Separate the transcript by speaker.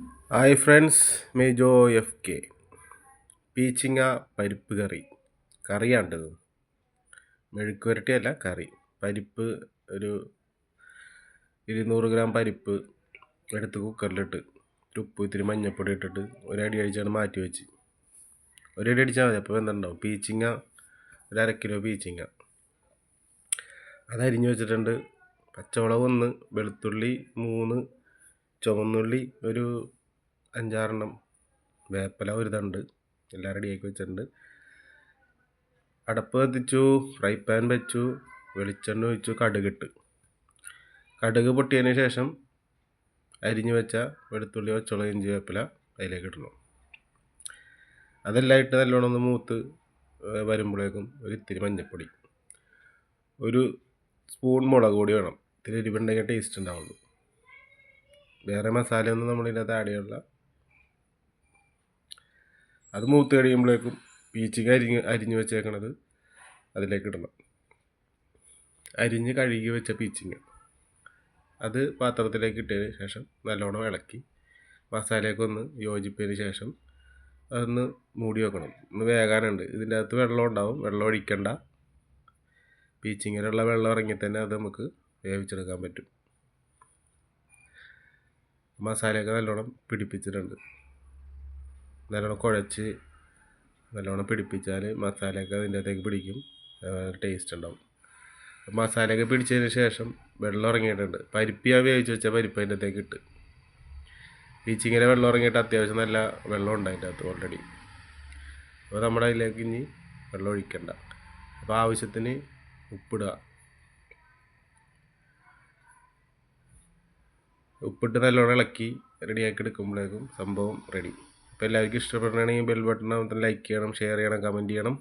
Speaker 1: Hi friends മേജോ F K പീച്ചിങ്ങ പരിപ്പ് കറി. കറിയാണ്ടത്. മെഴുക്ക് പുരട്ടിയല്ല കറി. പരിപ്പ് ഒരു ഇരുന്നൂറ് ഗ്രാം പരിപ്പ് എടുത്ത് കുക്കറിലിട്ട് ഉപ്പ് ഇത്തിരി മഞ്ഞപ്പൊടി ഇട്ടിട്ട് ഒരടി അടിച്ചാണ് മാറ്റി വെച്ച്. ഒരടി അടിച്ചാൽ മതി അപ്പോൾ എന്തുണ്ടാവും പീച്ചിങ്ങ ഒരു അര കിലോ പീച്ചിങ്ങ. അത് അരിഞ്ഞ് വെച്ചിട്ടുണ്ട്. പച്ചമുളക് ഒന്ന് വെളുത്തുള്ളി മൂന്ന് ചുവന്നുള്ളി ഒരു അഞ്ചാറെണ്ണം വേപ്പില ഒരു തണ്ട് എല്ലാം റെഡിയാക്കി വെച്ചിട്ടുണ്ട്. അടപ്പ് കത്തിച്ചു ഫ്രൈ പാൻ വെച്ചു വെളിച്ചെണ്ണ ഒഴിച്ചു കടുകിട്ട് കടുക് പൊട്ടിയതിന് ശേഷം അരിഞ്ഞു വെച്ച വെളുത്തുള്ളി വെച്ചുള്ള ഇഞ്ചി വേപ്പില അതിലേക്ക് ഇടണം. അതെല്ലാം ഇട്ട് നല്ലോണം ഒന്ന് മൂത്ത് വരുമ്പോഴേക്കും ഒരു ഇത്തിരി മഞ്ഞൾപ്പൊടി ഒരു സ്പൂൺ മുളക് പൊടി വേണം. ഇത്തിരി എരിവുണ്ടെങ്കിൽ ടേസ്റ്റ് ഉണ്ടാവുള്ളൂ. വേറെ മസാലയൊന്നും നമ്മളിതിനകത്ത് ആഡ് ചെയ്യണില്ല അത് മൂത്ത് കഴിയുമ്പോഴേക്കും പീച്ചിക്ക് അരിഞ്ഞ് അരിഞ്ഞ് വെച്ചേക്കണത് അതിലേക്ക് ഇടണം. അരിഞ്ഞ് കഴുകി വെച്ച പീച്ചിങ്ങ അത് പാത്രത്തിലേക്ക് ഇട്ടതിന് ശേഷം നല്ലോണം ഇളക്കി മസാലയൊക്കെ ഒന്ന് യോജിപ്പതിന് ശേഷം അതൊന്ന് മൂടി വെക്കണം. ഒന്ന് വേകാനുണ്ട്. ഇതിന്റെ അകത്ത് വെള്ളം ഉണ്ടാവും. വെള്ളം ഒഴിക്കണ്ട. പീച്ചിങ്ങനെയുള്ള വെള്ളം ഇറങ്ങി തന്നെ അത് നമുക്ക് വേവിച്ചെടുക്കാൻ പറ്റും. മസാലയൊക്കെ നല്ലോണം പിടിപ്പിച്ചിട്ടുണ്ട്. നല്ലോണം കുഴച്ച് നല്ലോണം പിടിപ്പിച്ചാൽ മസാലയൊക്കെ അതിന്റെ അകത്തേക്ക് പിടിക്കും. ടേസ്റ്റ് ഉണ്ടാവും. മസാലയൊക്കെ പിടിച്ചതിന് ശേഷം വെള്ളം ഉറങ്ങിയിട്ടുണ്ട് പരിപ്പ് ഞാൻ വേവിച്ച് വെച്ച പരിപ്പ് അതിന്റെ അകത്തേക്ക് ഇട്ട്. പീച്ചിങ്ങനെ വെള്ളം ഇറങ്ങിയിട്ട് അത്യാവശ്യം നല്ല വെള്ളം ഉണ്ട് അതിന്റെ അകത്ത് ഓൾറെഡി അപ്പോൾ നമ്മുടെ അതിലേക്ക് ഇനി വെള്ളം ഒഴിക്കണ്ട. അപ്പോൾ ആവശ്യത്തിന് ഉപ്പിടുക. ഉപ്പിട്ട് നല്ലോണം ഇളക്കി റെഡിയാക്കി എടുക്കുമ്പോഴേക്കും സംഭവം റെഡി അപ്പോൾ എല്ലാവർക്കും ഇഷ്ടപ്പെടണമെങ്കിൽ ബെൽ ബട്ടൺ ലൈക്ക് ചെയ്യണം ഷെയർ ചെയ്യണം കമന്റ് ചെയ്യണം.